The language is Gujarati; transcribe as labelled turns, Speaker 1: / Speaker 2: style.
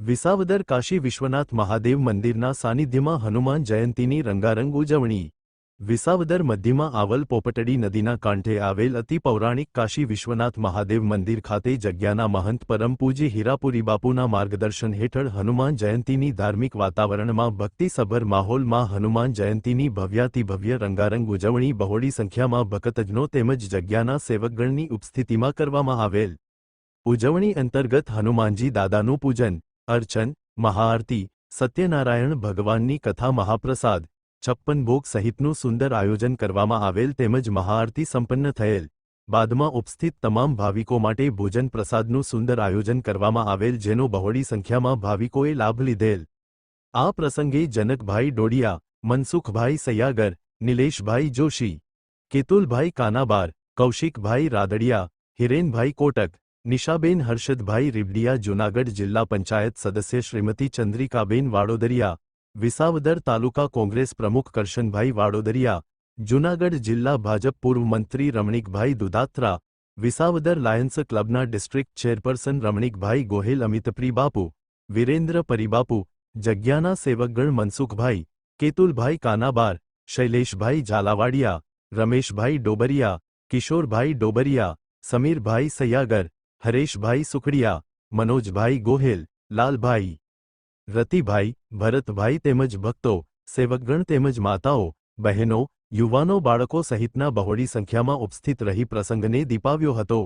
Speaker 1: વિસાવદર કાશી વિશ્વનાથ મહાદેવ મંદિરના સાનિધ્યમાં હનુમાન જયંતીની રંગારંગ ઉજવણી. વિસાવદર મધ્યમાં આવલ પોપટડી નદીના કાંઠે આવેલ અતિ પૌરાણિક કાશી વિશ્વનાથ મહાદેવ મંદિર ખાતે જગ્યાના મહંત પરમ પૂજ્ય હીરાપુરી બાપુના માર્ગદર્શન હેઠળ હનુમાન જયંતીની ધાર્મિક વાતાવરણમાં ભક્તિસભર માહોલમાં હનુમાન જયંતીની ભવ્યાતિભવ્ય રંગારંગ ઉજવણી બહોળી સંખ્યામાં ભક્તજનો તેમજ જગ્યાના સેવકગણની ઉપસ્થિતિમાં કરવામાં આવેલ. ઉજવણી અંતર્ગત હનુમાનજી દાદાનું પૂજન અર્ચન, મહાઆરતી, સત્યનારાયણ ભગવાનની કથા મહાપ્રસાદ, છપ્પન ભોગ સહિતનું સુંદર આયોજન કરવામાં આવેલ તેમજ મહાઆરતી સંપન્ન થયેલ. બાદમાં ઉપસ્થિત તમામ ભાવિકો માટે ભોજન પ્રસાદનું સુંદર આયોજન કરવામાં આવેલ જેનો બહોળી સંખ્યામાં ભાવિકોએ લાભ લીધેલ. આ પ્રસંગે જનકભાઈ ડોડિયા, મનસુખભાઈ સૈયાગર, નિલેશભાઈ જોશી, કેતુલભાઈ કાનાબાર, કૌશિકભાઈ રાદડિયા, હિરેનભાઈ કોટક નિશાબેન હર્ષદભાઈ રીબડિયા જૂનાગઢ જિલ્લા પંચાયત સદસ્ય શ્રીમતી ચંદ્રિકાબેન વાડોદરિયા વિસાવદર તાલુકા કોંગ્રેસ પ્રમુખ કરશનભાઈ વાડોદરિયા જૂનાગઢ જિલ્લા ભાજપ પૂર્વ મંત્રી Ramnikbhai Dudhatra Visavadar Lions ક્લબના district chairperson Ramnikbhai Gohil અમિતપ્રી બાપુ વિરેન્દ્ર પરિબાપુ જગ્યાના સેવકગણ મનસુખભાઈ કેતુલભાઈ કાનાબાર શૈલેષભાઈ ઝાલાવાડિયા રમેશભાઈ ડોબરિયા કિશોરભાઈ ડોબરિયા સમીરભાઈ સૈયાગર હરેશભાઈ સુખડિયા, મનોજભાઈ ગોહેલ, લાલભાઈ રતિભાઈ, ભરતભાઈ તેમજ ભક્તો, સેવકગણ તેમજ માતાઓ, બહેનો, યુવાનો, બાળકો સહિતના બહોળી સંખ્યામાં ઉપસ્થિત રહી પ્રસંગને દીપાવ્યો હતો.